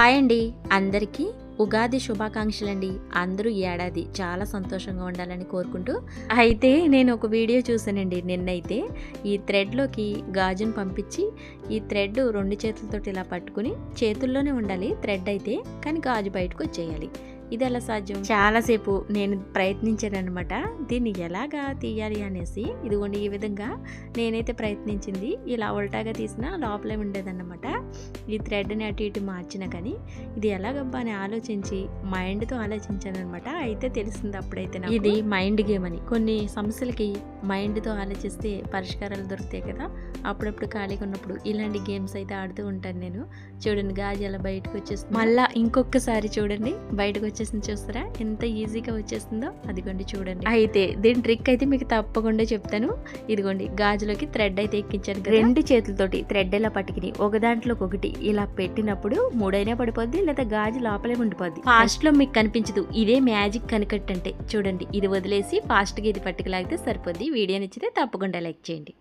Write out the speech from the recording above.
Hi అండి. అందరికీ ఉగాది శుభాకాంక్షలండి. అందరూ ఈ ఏడాది చాలా సంతోషంగా ఉండాలని కోరుకుంటూ అయితే నేను ఒక వీడియో చూసానండి నిన్నైతే ఈ థ్రెడ్లోకి గాజును పంపించి ఈ థ్రెడ్ రెండు చేతులతోటి ఇలా పట్టుకుని చేతుల్లోనే ఉండాలి థ్రెడ్ అయితే కానీ గాజు బయటకు వచ్చేయాలి. ఇది ఎలా సాధ్యం? చాలాసేపు నేను ప్రయత్నించాను అనమాట దీన్ని ఎలాగా తీయాలి అనేసి ఇదిగోండి ఈ విధంగా నేనైతే ప్రయత్నించింది. ఇలా ఉల్టాగా తీసినా లోపలే ఉండేదన్నమాట. ఈ థ్రెడ్ని అటు ఇటు మార్చినా కానీ ఇది ఎలాగబ్బా అని ఆలోచించి మైండ్తో ఆలోచించాను అనమాట అయితే తెలిసింది అప్పుడైతే ఇది మైండ్ గేమ్ అని. కొన్ని సమస్యలకి మైండ్తో ఆలోచిస్తే పరిష్కారాలు దొరుకుతాయి కదా. అప్పుడప్పుడు ఖాళీగా ఉన్నప్పుడు ఇలాంటి గేమ్స్ అయితే ఆడుతూ ఉంటాను నేను. చూడండి గాజు ఎలా బయటకు వచ్చేస్తుంది. మళ్ళా ఇంకొకసారి చూడండి బయటకు వచ్చేసింది చూస్తారా? ఎంత ఈజీగా వచ్చేస్తుందో అదిగోండి చూడండి. అయితే దీని ట్రిక్ అయితే మీకు తప్పకుండా చెప్తాను. ఇదిగోండి గాజులోకి థ్రెడ్ అయితే ఎక్కించాను కదా. రెండు చేతులతోటి థ్రెడ్ ఇలా పట్టుకుని ఒక దాంట్లోకి ఒకటి ఇలా పెట్టినప్పుడు మూడైనా పడిపోద్ది లేదా గాజు లోపలే ఉండిపోద్ది. ఫాస్ట్లో మీకు కనిపించదు. ఇదే మ్యాజిక్ కనికట్ అంటే చూడండి ఇది వదిలేసి ఫాస్ట్గా ఇది పట్టుకులాగితే సరిపోద్ది. వీడియో నచ్చితే తప్పకుండా లైక్ చేయండి.